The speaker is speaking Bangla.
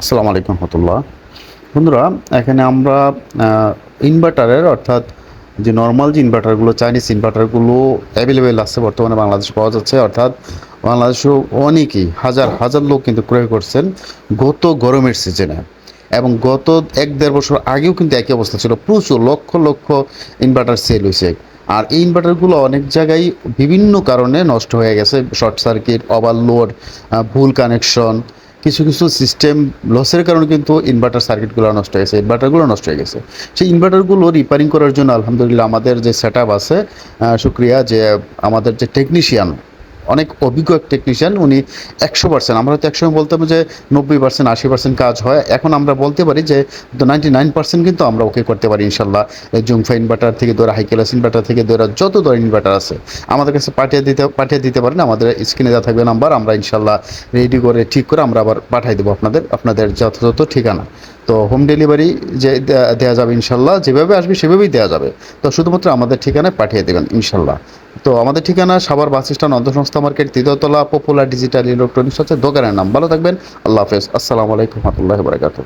আসসালামু আলাইকুম রহমতুল্লাহ। বন্ধুরা, এখানে আমরা ইনভার্টারের অর্থাৎ যে নর্মাল যে ইনভার্টারগুলো চাইনিজ ইনভার্টারগুলো অ্যাভেলেবেল আছে বর্তমানে বাংলাদেশে পাওয়া যাচ্ছে, অর্থাৎ বাংলাদেশেও অনেকেই, হাজার হাজার লোক কিন্তু ক্রয় করছেন গত গরমের সিজনে এবং গত এক দেড় বছর আগেও কিন্তু একই অবস্থা ছিল, প্রচুর লক্ষ লক্ষ ইনভার্টার সেল হয়েছে। আর এই ইনভার্টারগুলো অনেক জায়গায় বিভিন্ন কারণে নষ্ট হয়ে গেছে শর্ট সার্কিট ওভারলোড ভুল কানেকশন কিছু কিছু সিস্টেম লসের কারণে কিন্তু ইনভার্টার সার্কিটগুলো নষ্ট হয়ে গেছে ইনভার্টারগুলো নষ্ট হয়ে গেছে। সেই ইনভার্টারগুলো রিপেয়ারিং করার জন্য আলহামদুলিল্লাহ আমাদের যে সেট আছে সুক্রিয়া, যে আমাদের যে টেকনিশিয়ান অনেক অভিজ্ঞ এক টেকনিশিয়ান উনি একশো পার্সেন্ট আমরা হয়তো একসময় বলতাম যে নব্বই পার্সেন্ট আশি পার্সেন্ট কাজ হয়। এখন আমরা বলতে পারি যে নাইনটি নাইন পার্সেন্ট কিন্তু আমরা ওকে করতে পারি ইনশাল্লাহ। জুমফা ইনভার্টার থেকে ধরে হাইকেলাস ইনভার্টার থেকে ধরে, যত ধরনের ইনভার্টার আছে। আমাদের কাছে পাঠিয়ে দিতে পাঠিয়ে দিতে পারেন, আমাদের স্ক্রিনে দেওয়া থাকবে নাম্বার আমরা ইনশাল্লাহ রেডি করে, ঠিক করে আমরা আবার পাঠিয়ে দেবো আপনাদের আপনাদের যথাযথ ঠিকানা। তো হোম ডেলিভারি যে দেওয়া যাবে ইনশাল্লাহ, যেভাবে আসবে সেভাবেই দেওয়া যাবে। তো শুধুমাত্র আমাদের ঠিকানায় পাঠিয়ে দেবেন ইনশাল্লাহ। তো আমাদের ঠিকানা সাবার বাস স্ট্যান্ড অন্তঃসংস্থা মার্কেট তৃতীয়তলা পপুলার ডিজিটাল ইলেকট্রনিক্স হচ্ছে দোকানের নাম। ভালো থাকবেন। আল্লাহ হাফেজ। আসসালামু আলাইকুম রহমতুল্লাহ বারকাতুহ।